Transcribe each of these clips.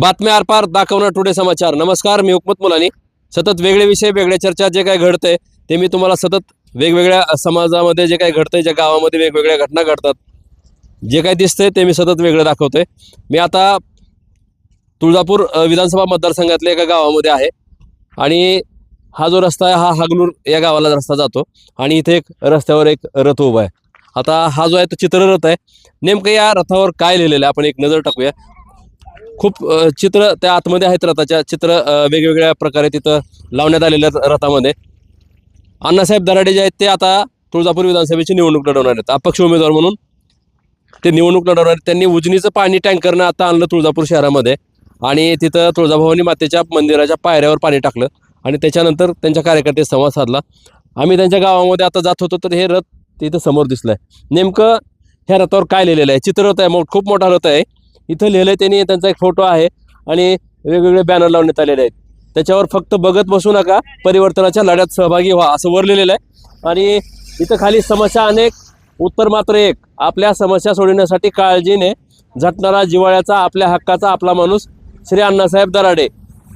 बातम्या आरपार दाखवणार टुडे समाचार. नमस्कार मी हुकमत मुलानी. सतत वेगळे विषय वेगळ्या चर्चा जे काही घडतंय ते मी तुम्हाला सतत वेगवेगळ्या समाजामध्ये जे काही घडतंय ज्या गावामध्ये वेगवेगळ्या घटना घडतात जे काही दिसतंय ते मी सतत वेगळं दाखवतोय. मी आता तुळजापूर विधानसभा मतदारसंघातल्या एका गावामध्ये आहे आणि हा जो रस्ता आहे हा हागलूर या गावाला रस्ता जातो आणि इथे एक रस्त्यावर एक रथ उभा आहे. आता हा जो आहे तो चित्ररथ आहे. नेमकं या रथावर काय लिहिलेलं आहे? आपण एक नजर टाकूया. खूप चित्र त्या आतमध्ये आहेत रथाच्या. चित्र वेगवेगळ्या प्रकारे तिथं लावण्यात आलेल्या आहेत रथामध्ये. अण्णासाहेब दराडे जे आहेत ते आता तुळजापूर विधानसभेची निवडणूक लढवणार आहेत. अपक्ष उमेदवार म्हणून ते निवडणूक लढवणार आहेत. त्यांनी उजनीचं पाणी टँकरनं आता आणलं तुळजापूर शहरामध्ये. आणि तिथं तुळजाभवानी मातेच्या मंदिराच्या पायऱ्यावर पाणी टाकलं आणि त्याच्यानंतर त्यांच्या कार्यकर्ते संवाद साधला. आम्ही त्यांच्या गावामध्ये आता जात होतो तर हे रथ तिथं समोर दिसलं आहे नेमकं ह्या रथावर काय लिहिलेलं आहे? चित्ररथ आहे मो खूप मोठा रथ आहे. इथं लिहिलं आहे त्यांनी त्यांचा एक फोटो आहे आणि वेगवेगळे बॅनर लावण्यात आलेले आहेत. त्याच्यावर फक्त बघत बसू नका परिवर्तनाच्या लढ्यात सहभागी व्हा असं वर लिहिलेलं आहे. आणि इथं खाली समस्या अनेक उत्तर मात्र एक आपल्या समस्या सोडवण्यासाठी काळजीने झटणारा जिवाळ्याचा आपल्या हक्काचा आपला माणूस श्री अण्णासाहेब दराडे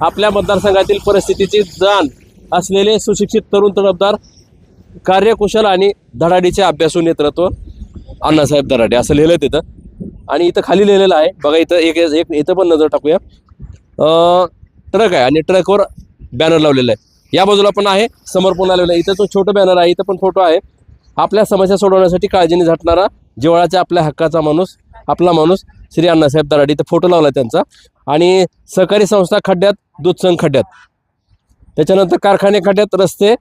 आपल्या मतदारसंघातील परिस्थितीची जाण असलेले सुशिक्षित तरुण तडफदार कार्यकुशल आणि धडाडीचे अभ्यासू नेतृत्व अण्णासाहेब दराडे असं लिहिलं तिथं. आणि इथं खाली लिहिलेलं आहे. बघा इथं एक एक इथं पण नजर टाकूया. ट्रक आहे आणि ट्रकवर बॅनर लावलेला आहे. या बाजूला पण आहे. समोर पण लावलेलं आहे. इथं तो छोटं बॅनर आहे. इथं पण फोटो आहे. आपल्या समस्या सोडवण्यासाठी काळजीने झटणारा जिवाळाच्या आपल्या हक्काचा माणूस आपला माणूस श्री अण्णासाहेब दराडे. इथं फोटो लावला त्यांचा. आणि सहकारी संस्था खड्ड्यात दूध संघ खड्ड्यात. त्याच्यानंतर कारखाने खड्ड्यात रस्ते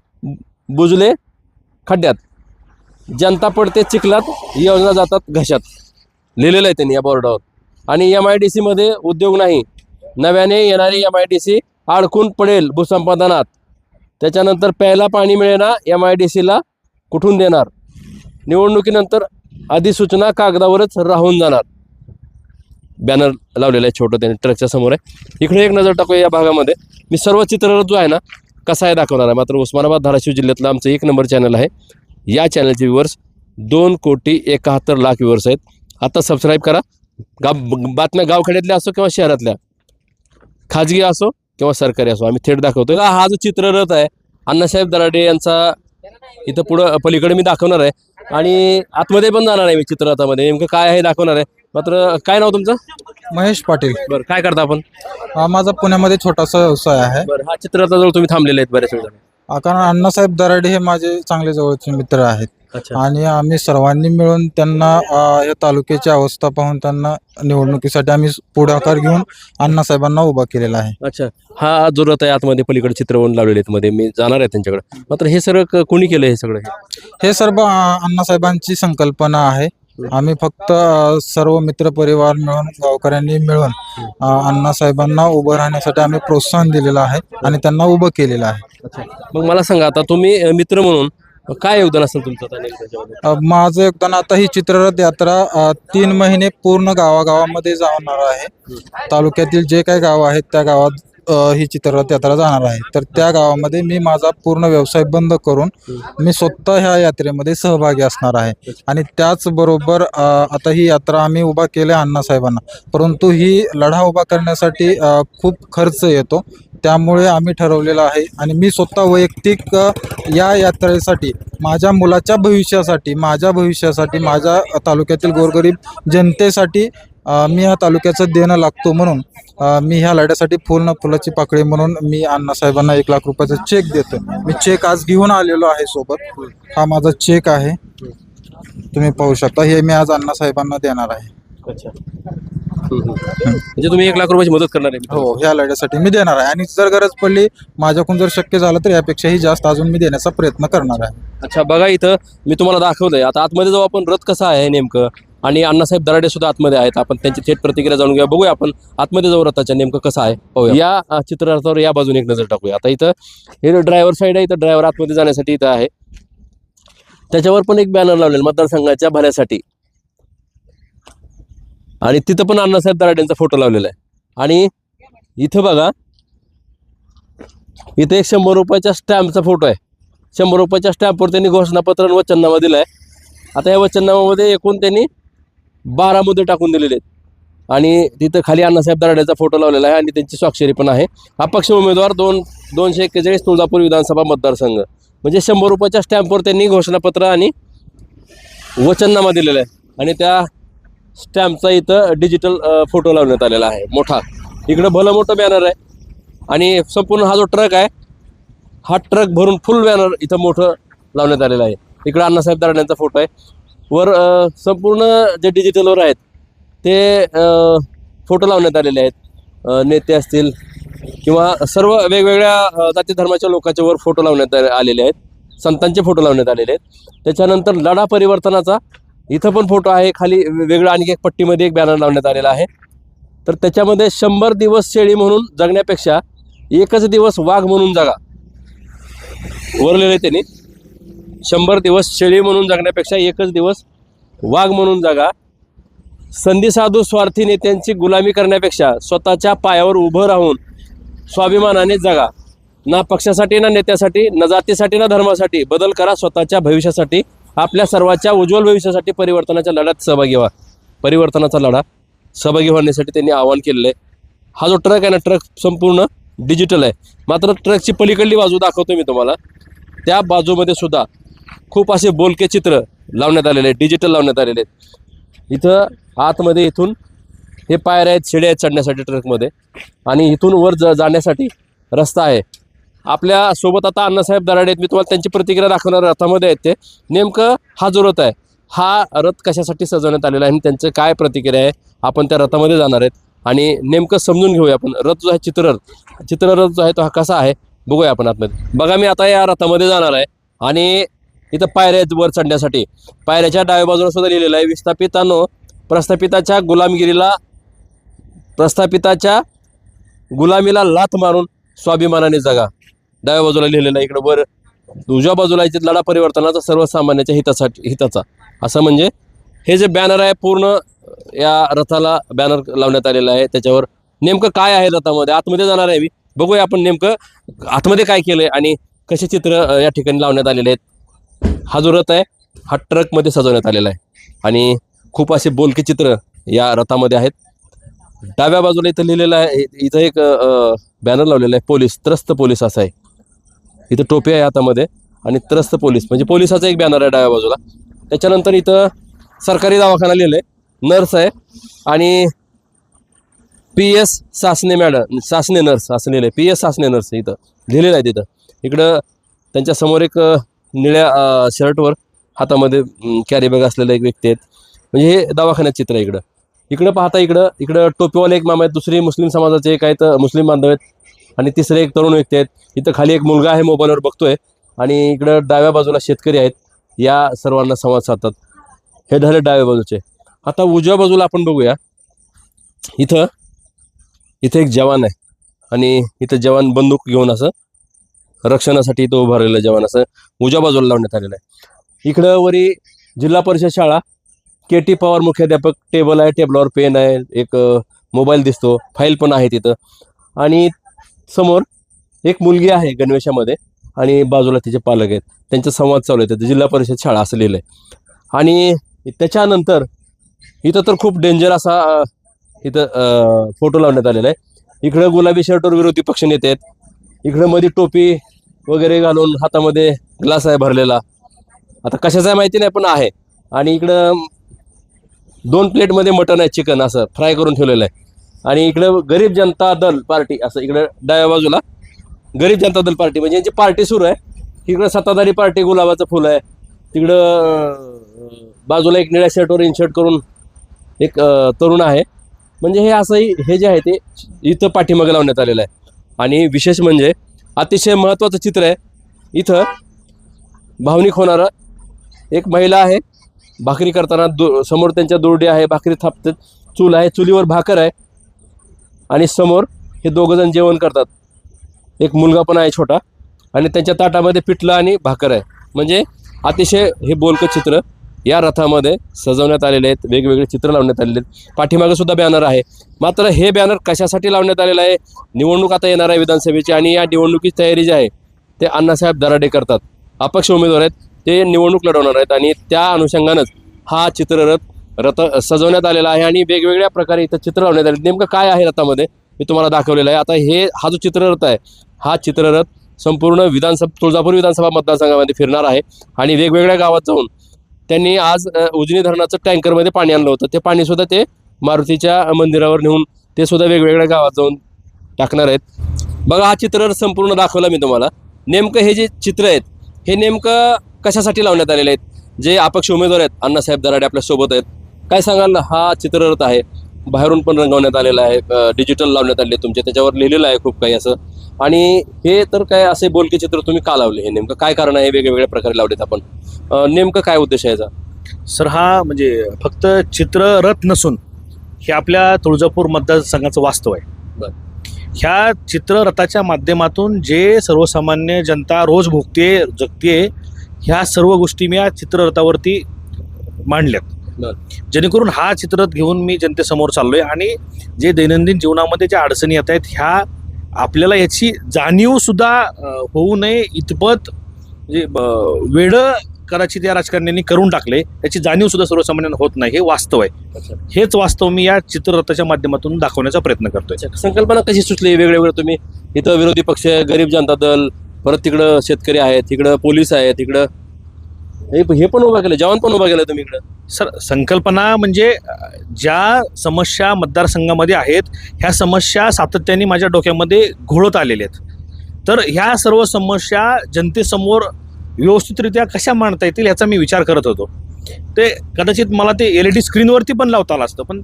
बुजले खड्ड्यात. जनता पडते चिखलात योजना जातात घशात. लिहिलेलं आहे त्यांनी या बोर्डावर. आणि एम आय डी सीमध्ये उद्योग नाही. नव्याने येणारी एम आय डी सी अडकून पडेल भूसंपादनात. त्याच्यानंतर प्यायला पाणी मिळेना एम आय डी सीला कुठून देणार? निवडणुकीनंतर अधिसूचना कागदावरच राहून जाणार. बॅनर लावलेलं आहे छोटं त्याने ट्रकच्या समोर आहे. इकडे एक नजर टाकूया या भागामध्ये. मी सर्व चित्ररथ जो आहे ना कसा आहे दाखवणार आहे? मात्र उस्मानाबाद धाराशिव जिल्ह्यातलं आमचं एक नंबर चॅनल आहे. या चॅनलचे व्ह्युअर्स दोन कोटी एकाहत्तर लाख व्ह्युअर्स आहेत. आता सबस्क्राईब करा. गाव बातम्या गावखेड्यातल्या असो किंवा शहरातल्या. खाजगी असो किंवा सरकारी असो आम्ही थेट दाखवतो हा हा जो चित्ररथ आहे अण्णासाहेब दराडे यांचा इथं पुढं पलीकडे मी दाखवणार आहे. आणि आतमध्ये पण जाणार आहे मी चित्ररथामध्ये. नेमकं काय आहे दाखवणार आहे. मात्र काय नाव तुमचं? महेश पाटील. बरं काय करता आपण? माझा पुण्यामध्ये छोटासा व्यवसाय आहे. बरं हा चित्ररथाजवळ तुम्ही थांबलेले आहेत बरेच वेळ कारण अण्णासाहेब दराडे हे माझे चांगले जवळचे मित्र आहेत. अच्छा. आणि आम्ही सर्वांनी मिळून त्यांना अ, या तालुक्याची अवस्था पाहून त्यांना निवडणुकीसाठी आम्ही पुढाकार घेऊन अण्णासाहेबांना उभा केलेला आहे. अच्छा. हा जो रथ आहे आतमध्ये पलीकडे चित्रवण लावलेले आहेत मध्ये. मी जाणार आहे त्यांच्याकडे. मात्र हे सगळं क- कोणी केलं हे सगळं? हे? हे सर्व अ, अण्णासाहेबांची संकल्पना आहे. आम्ही फक्त अ, सर्व मित्र परिवार मिळून गावकऱ्यांनी मिळून अ, अण्णासाहेबांना उभं राहण्यासाठी आम्ही प्रोत्साहन दिलेलं आहे आणि त्यांना उभं केलेलं आहे. मग मला सांगा आता तुम्ही अ, मित्र म्हणून काय योगदान असेल तुमचं आता नेमकं अ, माझं योगदान आता ही चित्ररथ यात्रा अ, तीन महिने पूर्ण गावागावामध्ये जाणार आहे. तालुक्यातील जे काही गाव आहेत त्या गावात अ, ही चित्ररथ यात्रा जाणार आहे. तर त्या गावामध्ये मी माझा पूर्ण व्यवसाय बंद करून मी स्वतः ह्या यात्रेमध्ये सहभागी असणार आहे. आणि त्याचबरोबर अ, आता ही यात्रा आम्ही उभा केली आहे अण्णासाहेबांना. परंतु ही लढा उभा करण्यासाठी अ, खूप खर्च येतो. त्यामुळे आम्ही ठरवलेलं आहे. आणि मी स्वतः वैयक्तिक या यात्रेसाठी माझ्या मुलाच्या भविष्यासाठी माझ्या भविष्यासाठी माझ्या तालुक्यातील गोरगरीब जनतेसाठी मी ह्या तालुक्याचं देणं लागतो म्हणून मी ह्या लढ्यासाठी फुल फुलाची पाकळी म्हणून मी अण्णासाहेबांना एक लाख रुपयाचा चेक देतो मी चेक आज घेऊन आलेलो आहे सोबत. हा माझा चेक आहे. तुम्ही पाहू शकता. हे मी आज अण्णासाहेबांना देणार आहे. अच्छा. म्हणजे तुम्ही एक लाख रुपयाची मदत करणार आहे हो ह्या लढ्यासाठी मी देणार आहे. आणि जर गरज पडली माझ्याकडून जर शक्य झालं तर यापेक्षाही जास्त अजून मी देण्याचा प्रयत्न करणार आहे. अच्छा बघा इथं मी तुम्हाला दाखवलंय. आता आतमध्ये जाऊ आपण. रथ कसा आहे नेमकं? आणि अण्णासाहेब दराडे सुद्धा आतमध्ये आहेत. आपण त्यांची थेट प्रतिक्रिया जाणून घेऊया. बघूया आपण आतमध्ये जाऊ रथाच्या नेमकं कसं आहे. पाहूया. या अ, चित्ररथावर या बाजूने एक नजर टाकूया. आता इथं हे ड्रायव्हर साईड आहे इथं ड्रायव्हर आतमध्ये जाण्यासाठी इथं आहे. त्याच्यावर पण एक बॅनर लावलेला मतदारसंघाच्या भल्यासाठी. आणि तिथं पण अण्णासाहेब दराड्यांचा फोटो लावलेला आहे. आणि इथं बघा इथे एक शंभर रुपयाच्या स्टॅम्पचा फोटो आहे. शंभर रुपयाच्या स्टॅम्पवर त्यांनी घोषणापत्र आणि वचननामा दिला आहे आता या वचननामामध्ये एकूण त्यांनी बारा मुद्दे टाकून दिलेले आहेत. आणि तिथं खाली अण्णासाहेब दराड्याचा फोटो लावलेला आहे आणि त्यांची स्वाक्षरी पण आहे. अपक्ष उमेदवार दोन दोनशे एक्केचाळीस तुळजापूर विधानसभा मतदारसंघ. म्हणजे शंभर रुपयाच्या स्टॅम्पवर त्यांनी घोषणापत्र आणि वचननामा दिलेला आहे. आणि त्या स्टॅम्पचा इथं डिजिटल फोटो लावण्यात आलेला आहे. मोठा. इकडं भलं मोठं बॅनर आहे. आणि संपूर्ण हा जो ट्रक आहे हा ट्रक भरून फुल बॅनर इथं मोठं लावण्यात आलेलं आहे. इकडं अण्णासाहेब दराड्यांचा फोटो आहे. वर संपूर्ण जे डिजिटलवर आहेत ते फोटो लावण्यात आलेले आहेत. नेते असतील किंवा सर्व वेगवेगळ्या जाती धर्माच्या लोकांच्या वर फोटो लावण्यात आलेले आहेत. संतांचे फोटो लावण्यात आलेले आहेत. त्याच्यानंतर लढा परिवर्तनाचा इथं पण फोटो आहे. खाली वेगळं आणखी एक पट्टीमध्ये एक बॅनर लावण्यात आलेला आहे. तर त्याच्यामध्ये शंभर दिवस शेळी म्हणून जगण्यापेक्षा एकच दिवस वाघ म्हणून जगा. आहे त्यांनी. शंभर दिवस शेळी म्हणून जगण्यापेक्षा एकच दिवस वाघ म्हणून जगा. संधी साधू स्वार्थी नेत्यांची गुलामी करण्यापेक्षा स्वतःच्या पायावर उभं राहून स्वाभिमानाने जगा. ना पक्षासाठी ना नेत्यासाठी ना जातीसाठी ना धर्मासाठी बदल करा स्वतःच्या भविष्यासाठी. आपल्या सर्वांच्या उज्ज्वल भविष्यासाठी परिवर्तनाच्या लढ्यात सहभागी व्हा. परिवर्तनाचा लढा सहभागी होण्यासाठी त्यांनी आवाहन केलेलं आहे हा जो ट्रक आहे ना ट्रक संपूर्ण डिजिटल आहे. मात्र ट्रकची पलीकडली बाजू दाखवतो मी तुम्हाला. त्या बाजूमध्ये सुद्धा खूप असे बोलके चित्र लावण्यात आलेले आहेत डिजिटल लावण्यात आलेले. आहेत इथं आतमध्ये इथून हे पायऱ्या आहेत शिड्या आहेत चढण्यासाठी ट्रकमध्ये. आणि इथून वर ज जाण्यासाठी रस्ता आहे. आपल्यासोबत आता अण्णासाहेब दराडे आहेत. मी तुम्हाला त्यांची प्रतिक्रिया दाखवणार रथामध्ये आहेत ते. नेमकं हा जो रथ आहे हा रथ कशासाठी सजवण्यात आलेला आहे आणि त्यांचं काय प्रतिक्रिया आहे आपण त्या रथामध्ये जाणार आहेत. आणि नेमकं समजून घेऊया आपण रथ जो आहे चित्ररथ चित्ररथ जो आहे तो हा कसा आहे बघूया आपण आतमध्ये. बघा मी आता या रथामध्ये जाणार आहे आणि इथं पायऱ्या आहेत वर चढण्यासाठी. पायऱ्याच्या डाव्या बाजूला सुद्धा लिहिलेलं आहे विस्थापितांनो प्रस्थापिताच्या गुलामगिरीला प्रस्थापिताच्या गुलामीला लाथ मारून स्वाभिमानाने जगा. डाव्या बाजूला लिहिलेलं आहे इकडं वर. उजव्या बाजूला इथे लढा परिवर्तनाचा सर्वसामान्याच्या हितासाठी हिताचा. असं म्हणजे हे जे बॅनर आहे पूर्ण या रथाला बॅनर लावण्यात आलेला आहे. त्याच्यावर नेमकं काय आहे रथामध्ये? आतमध्ये जाणार आहे मी. बघूया आपण नेमकं आतमध्ये काय केलं आहे आणि कसे चित्र या ठिकाणी लावण्यात आलेले आहेत. हा जो रथ आहे हा ट्रकमध्ये सजवण्यात आलेला आहे. आणि खूप असे बोलके चित्र या रथामध्ये आहेत. डाव्या बाजूला इथं लिहिलेलं आहे इथं एक बॅनर लावलेला आहे पोलीस त्रस्त पोलीस असा आहे. इथं टोपी आहे हातामध्ये आणि त्रस्त पोलीस म्हणजे पोलिसाचा एक बॅनर आहे डाव्या बाजूला. त्याच्यानंतर इथं सरकारी दवाखाना लिहिलं आहे नर्स आहे आणि P S Sasne madam Sasne nurse असं लिहिलं आहे पी एस सासने नर्स इथं लिहिलेलं आहे तिथं. इकडं त्यांच्यासमोर एक निळ्या शर्टवर हातामध्ये कॅरी बॅग असलेला एक व्यक्ती आहेत. म्हणजे हे दवाखान्यात चित्र आहे इकडं. इकडं पाहता इकडं इकडं टोपीवाले एक मामा आहेत दुसरी मुस्लिम समाजाचे एक आहेत मुस्लिम बांधव आहेत. आणि तिसरे एक तरुण व्यक्ती आहेत. इथं खाली एक मुलगा आहे मोबाईलवर बघतोय. आणि इकडं डाव्या बाजूला शेतकरी आहेत. या सर्वांना संवाद साधतात. हे झाले डाव्या बाजूचे. आता उजव्या बाजूला आपण बघूया. इथं इथं एक जवान आहे. आणि इथं जवान बंदूक घेऊन असं रक्षणासाठी इथं उभारलेलं जवान असं उजव्या बाजूला लावण्यात आलेलं आहे. इकडं वरी जिल्हा परिषद शाळा के टी पवार मुख्याध्यापक टेबल आहे टेबलावर पेन आहे एक मोबाईल दिसतो फाईल पण आहे तिथं. आणि समोर एक मुलगी आहे गणवेशामध्ये आणि बाजूला तिचे पालक आहेत. त्यांचा संवाद चालू आहे. तिथं जिल्हा परिषद शाळा असं लिहिलं आहे. आणि त्याच्यानंतर इथं तर खूप डेंजर असा इथं फोटो लावण्यात आलेला आहे. इकडं गुलाबी शर्टवर विरोधी पक्ष नेते आहेत. इकडं मध्ये टोपी वगैरे घालून हातामध्ये ग्लास आहे भरलेला. आता कशाचा आहे माहिती नाही पण आहे. आणि इकडं दोन प्लेटमध्ये मटन आहे चिकन असं फ्राय करून ठेवलेलं आहे. आणि इकडं गरीब जनता दल पार्टी असं इकडं डाव्या बाजूला गरीब जनता दल पार्टी म्हणजे यांची पार्टी सुरू आहे. इकडं सत्ताधारी पार्टी गुलाबाचं फुल आहे. तिकडं बाजूला एक निळ्या शर्टवर इनशर्ट करून एक तरुण आहे. म्हणजे हे असंही हे जे आहे ते इथं पाठीमागे लावण्यात आलेलं आहे. आणि विशेष म्हणजे अतिशय महत्त्वाचं चित्र आहे. इथं भावनिक होणारं एक महिला आहे. भाकरी करताना दु समोर त्यांच्या दोरडी आहे भाकरी थापतात. चूल आहे चुलीवर भाकर आहे. आणि समोर हे दोघंजण जेवण करतात. एक मुलगा पण आहे छोटा. आणि त्यांच्या ताटामध्ये पिठलं आणि भाकर आहे. म्हणजे अतिशय हे बोलकं चित्र या रथामध्ये सजवण्यात आलेले आहेत. वेगवेगळे चित्र लावण्यात आलेले आहेत. पाठीमागे सुद्धा बॅनर आहे. मात्र हे बॅनर कशासाठी लावण्यात आलेलं आहे? निवडणूक आता येणार आहे विधानसभेची आणि या निवडणुकीची तयारी जी आहे ते अण्णासाहेब दराडे करतात. अपक्ष उमेदवार आहेत. ते निवडणूक लढवणार आहेत आणि त्या अनुषंगानंच हा चित्ररथ रथ सजवण्यात आलेला आहे आणि वेगवेगळ्या प्रकारे इथं चित्र लावण्यात आले नेमकं काय आहे रथामध्ये मी तुम्हाला दाखवलेलं आहे. आता हे हा जो चित्ररथ आहे हा चित्ररथ संपूर्ण विधानसभा तुळजापूर विधानसभा मतदारसंघामध्ये फिरणार आहे आणि वेगवेगळ्या गावात जाऊन त्यांनी आज उजनी धरणाचं टँकरमध्ये पाणी आणलं होतं. ते पाणीसुद्धा ते मारुतीच्या मंदिरावर नेऊन ते सुद्धा वेगवेगळ्या गावात जाऊन टाकणार आहेत. बघा हा चित्ररथ संपूर्ण दाखवला मी तुम्हाला. नेमकं हे जे चित्र आहेत हे नेमकं कशासाठी लावण्यात आलेले आहेत? जे अपक्ष उमेदवार आहेत अण्णासाहेब दराडे आपल्यासोबत आहेत. काय सांगाल हा चित्ररथ आहे. बाहेरून पण रंगवण्यात आलेला आहे. डिजिटल लावण्यात आले तुमचे. त्याच्यावर लिहिलेलं आहे खूप काही असं. आणि हे तर काय असे बोलके चित्र तुम्ही का लावले? हे नेमकं काय कारण आहे? वेगवेगळ्या प्रकारे लावलेत आपण. नेमकं काय उद्देश आहे याचा? सर हा म्हणजे फक्त चित्ररथ नसून हे आपल्या तुळजापूर मतदारसंघाचं वास्तव आहे. बरं. ह्या चित्ररथाच्या माध्यमातून जे सर्वसामान्य जनता रोज भोगते जगते ह्या सर्व गोष्टी मी या चित्ररथावरती मांडल्यात. जेणेकरून हा चित्ररथ घेऊन मी जनतेसमोर चाललोय आणि जे दैनंदिन जीवनामध्ये ज्या अडचणी येत आहेत ह्या आपल्याला याची जाणीव सुद्धा होऊ नये इतपत म्हणजे वेडं कदाचित या राजकारण्यांनी करून टाकले याची जाणीव सुद्धा सर्वसामान्यांना होत नाही हे वास्तव आहे. हेच वास्तव मी या चित्ररथाच्या माध्यमातून दाखवण्याचा प्रयत्न करतोय. संकल्पना कशी सुचली वेगळे वेगळे तुम्ही? इथं विरोधी पक्ष गरीब जनता दल परत तिकडं शेतकरी आहेत तिकडं पोलीस आहेत तिकडं हे हे पण उभा केलं जवान पण उभा केलं तुम्ही इकडं. सर संकल्पना म्हणजे ज्या समस्या मतदारसंघामध्ये आहेत ह्या समस्या सातत्याने माझ्या डोक्यामध्ये घोळत आलेल्या आहेत. तर ह्या सर्व समस्या जनतेसमोर व्यवस्थितरित्या कशा मांडता येतील याचा मी विचार करत होतो. ते कदाचित मला ते एल ई डी स्क्रीनवरती पण लावता आलं असतं पण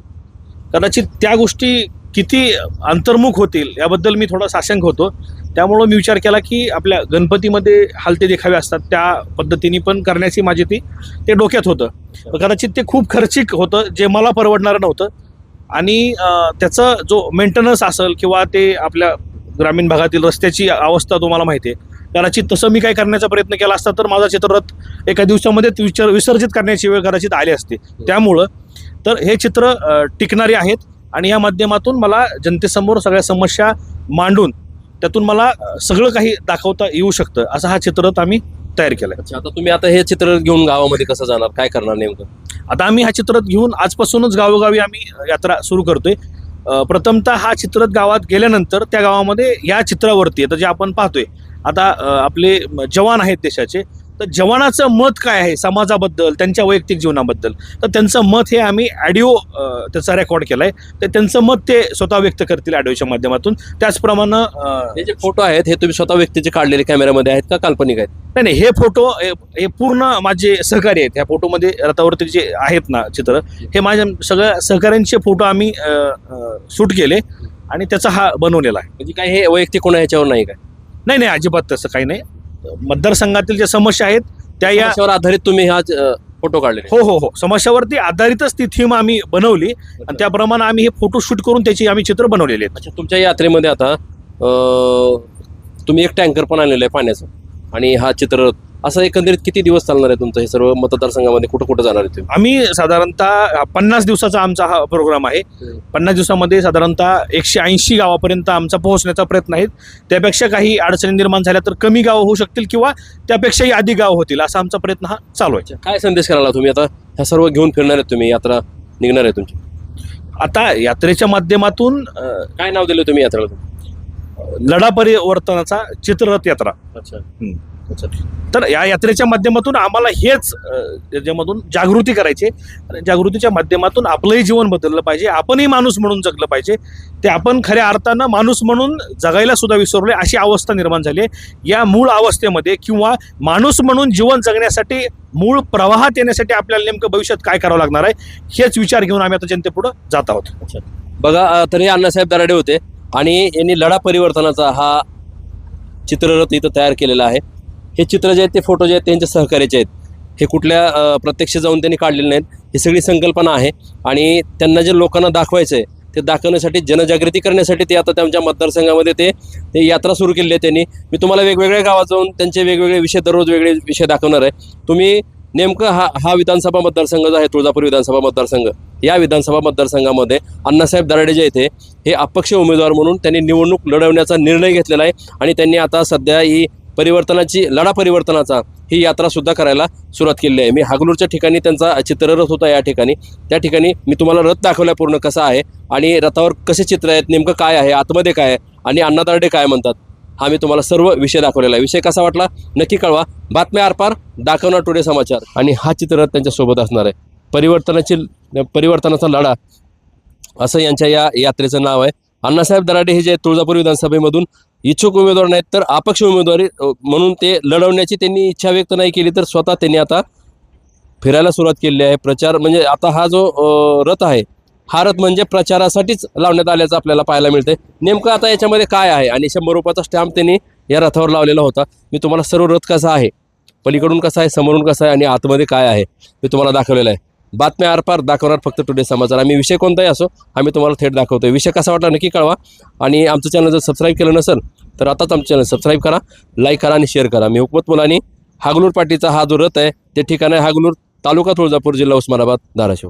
कदाचित त्या गोष्टी किती अंतर्मुख होतील याबद्दल मी थोडा साशंक होतो. त्यामुळं मी विचार केला की आपल्या गणपतीमध्ये हालते देखावे असतात त्या पद्धतीने पण करण्याची माझी ती ते डोक्यात होतं. कदाचित ते खूप खर्चिक होतं जे मला परवडणारं नव्हतं. आणि त्याचं जो मेंटेनन्स असेल किंवा ते आपल्या ग्रामीण भागातील रस्त्याची अवस्था तुम्हाला माहिती आहे. कदाचित तसं मी काय करण्याचा प्रयत्न केला असता तर माझा चित्ररथ एका दिवसामध्ये विचार विसर्जित करण्याची वेळ कदाचित आली असते. त्यामुळं तर हे चित्र टिकणारे आहेत. आणि या माध्यमातून मला जनतेसमोर सगळ्या समस्या मांडून त्यातून मला सगळं काही दाखवता येऊ शकतं असा हा चित्ररथ आम्ही तयार केला आहे अच्छा आता तुम्ही आता हे चित्र घेऊन गावामध्ये कसं जाणार? काय करणार नेमकं? आता आम्ही हा चित्ररथ घेऊन आजपासूनच गावोगावी आम्ही यात्रा सुरू करतोय. प्रथमतः हा चित्ररथ गावात गेल्यानंतर त्या गावामध्ये या चित्रावरती आता जे आपण पाहतोय आता आपले जवान आहेत देशाचे तर जवानाचं मत काय आहे समाजाबद्दल त्यांच्या वैयक्तिक जीवनाबद्दल? तर त्यांचं मत हे आम्ही ॲडिओ त्याचा रेकॉर्ड केलाय. तर त्यांचं मत ते स्वतः व्यक्त करतील ऑडिओच्या माध्यमातून. त्याचप्रमाणे हे जे फोटो आहेत हे तुम्ही स्वतः व्यक्तीचे काढलेले कॅमेऱ्यामध्ये आहेत का काल्पनिक आहेत? नाही नाही हे फोटो हे हे पूर्ण माझे सहकारी आहेत. ह्या फोटोमध्ये रथावरती जे आहेत ना चित्र हे माझ्या सगळ्या सहकाऱ्यांचे फोटो आम्ही शूट केले आणि त्याचा हा बनवलेला आहे. म्हणजे काय हे वैयक्तिक कोणा ह्याच्यावर नाही काय? नाही नाही अजिबात तसं काही नाही. मतदारसंघातील ज्या समस्या आहेत त्या या याच्यावर आधारित तुम्ही हा फोटो काढलेले हो हो हो. समस्यावरती आधारितच ती थीम आम्ही बनवली. आणि त्याप्रमाणे आम्ही हे फोटो शूट करून त्याची आम्ही चित्र बनवलेले आहेत. अच्छा तुमच्या यात्रेमध्ये आता अं, तुम्ही एक टँकर पण आणलेलं आहे पाण्याचं. आणि हा चित्र असं एकंदरीत किती दिवस चालणार आहे तुमचं हे सर्व मतदारसंघामध्ये? कुठं कुठं जाणार आहे तुम्ही? आम्ही साधारणतः पन्नास दिवसाचा आमचा हा प्रोग्राम आहे. पन्नास दिवसामध्ये साधारणतः एकशे ऐंशी गावापर्यंत आमचा पोहोचण्याचा प्रयत्न आहे त्यापेक्षा काही अडचणी निर्माण झाल्या तर कमी गावं होऊ शकतील किंवा त्यापेक्षाही अधिक गाव होतील असा आमचा प्रयत्न हा चालू आहे. काय संदेश करायला तुम्ही आता? ह्या सर्व घेऊन फिरणार आहेत तुम्ही यात्रा निघणार आहे तुमची. आता यात्रेच्या माध्यमातून काय नाव दिलं तुम्ही यात्रेला? लढा परिवर्तनाचा चित्ररथ यात्रा. अच्छा. तर या यात्रेच्या माध्यमातून आम्हाला हेच याच्यामधून जागृती करायची आणि जागृतीच्या माध्यमातून आपलंही जीवन बदललं पाहिजे. आपणही माणूस म्हणून जगलं पाहिजे. ते आपण खऱ्या अर्थानं माणूस म्हणून जगायला सुद्धा विसरले अशी अवस्था निर्माण झाली आहे. या मूळ अवस्थेमध्ये किंवा माणूस म्हणून जीवन जगण्यासाठी मूळ प्रवाहात येण्यासाठी आपल्याला नेमकं भविष्यात काय करावं लागणार आहे हेच विचार घेऊन आम्ही आता जनतेपुढं जात आहोत. बघा तरी अण्णासाहेब दराडे होते आणि यांनी लढा परिवर्तनाचा हा चित्ररथ इथं तयार केलेला आहे. हे चित्र जे आहेत ते फोटो जे आहेत त्यांच्या सहकार्याचे आहेत. हे कुठल्या प्रत्यक्ष जाऊन त्यांनी काढलेले नाहीत. ही सगळी संकल्पना आहे. आणि त्यांना जे लोकांना दाखवायचं आहे ते दाखवण्यासाठी जनजागृती करण्यासाठी ते आता त्यांच्या मतदारसंघामध्ये ते ते यात्रा सुरू केली आहे त्यांनी. मी तुम्हाला वेगवेगळ्या गावात जाऊन त्यांचे वेगवेगळे विषय दररोज वेगळे विषय दाखवणार आहे. तुम्ही नेमकं हा हा विधानसभा मतदारसंघ जो आहे तुळजापूर विधानसभा मतदारसंघ या विधानसभा मतदारसंघामध्ये अण्णासाहेब दराडे जे आहेत हे अपक्ष उमेदवार म्हणून त्यांनी निवडणूक लढवण्याचा निर्णय घेतलेला आहे. आणि त्यांनी आता सध्या ही परिवर्तनाची लढा परिवर्तनाचा ही यात्रा सुद्धा करायला सुरुवात केलेली आहे. मी हागलूरच्या ठिकाणी त्यांचा चित्ररथ होता या ठिकाणी. त्या ठिकाणी मी तुम्हाला रथ दाखवला पूर्ण कसा आहे आणि रथावर कसे चित्र आहेत नेमकं काय आहे आतमध्ये काय आहे आणि अण्णादारडे काय म्हणतात हा मी तुम्हाला सर्व विषय दाखवलेला आहे. विषय कसा वाटला नक्की कळवा. बातम्या आरपार दाखवणार टुडे समाचार. आणि हा चित्ररथ त्यांच्यासोबत असणार आहे. परिवर्तनाची परिवर्तनाचा लढा असं यांच्या या यात्रेचं नाव आहे. अण्णासाहेब दराडे हे जे तुळजापूर विधानसभेमधून इच्छुक उमेदवार नाहीत तर अपक्ष उमेदवारी म्हणून ते लढवण्याची त्यांनी इच्छा व्यक्त नाही केली तर स्वतः त्यांनी आता फिरायला सुरुवात केलेली आहे. प्रचार म्हणजे आता हा जो रथ आहे हा रथ म्हणजे प्रचारासाठीच लावण्यात आल्याचं आपल्याला पाहायला मिळते नेमकं आता याच्यामध्ये काय आहे? आणि शंभर रुपयाचा स्टॅम्प त्यांनी या रथावर लावलेला होता. मी तुम्हाला सर्व रथ कसा आहे पलीकडून कसा आहे समोरून कसा आहे आणि आतमध्ये काय आहे मी तुम्हाला दाखवलेलं आहे. बातम्या आरपार दाखवणार फक्त टुडे समाचार. आम्ही विषय कोणताही असो आम्ही तुम्हाला थेट दाखवतोय. विषय कसा वाटला नक्की कळवा. आणि आमचं चॅनल जर सबस्क्राईब केलं नसेल तर आताच आमचं चॅनल सबस्क्राईब करा लाईक करा आणि शेअर करा. मी हुकमत मुलानी हागलूर पाटीचा हा जो रथ आहे ते ठिकाण आहे हागलूर तालुका तुळजापूर जिल्हा उस्मानाबाद धाराशिव.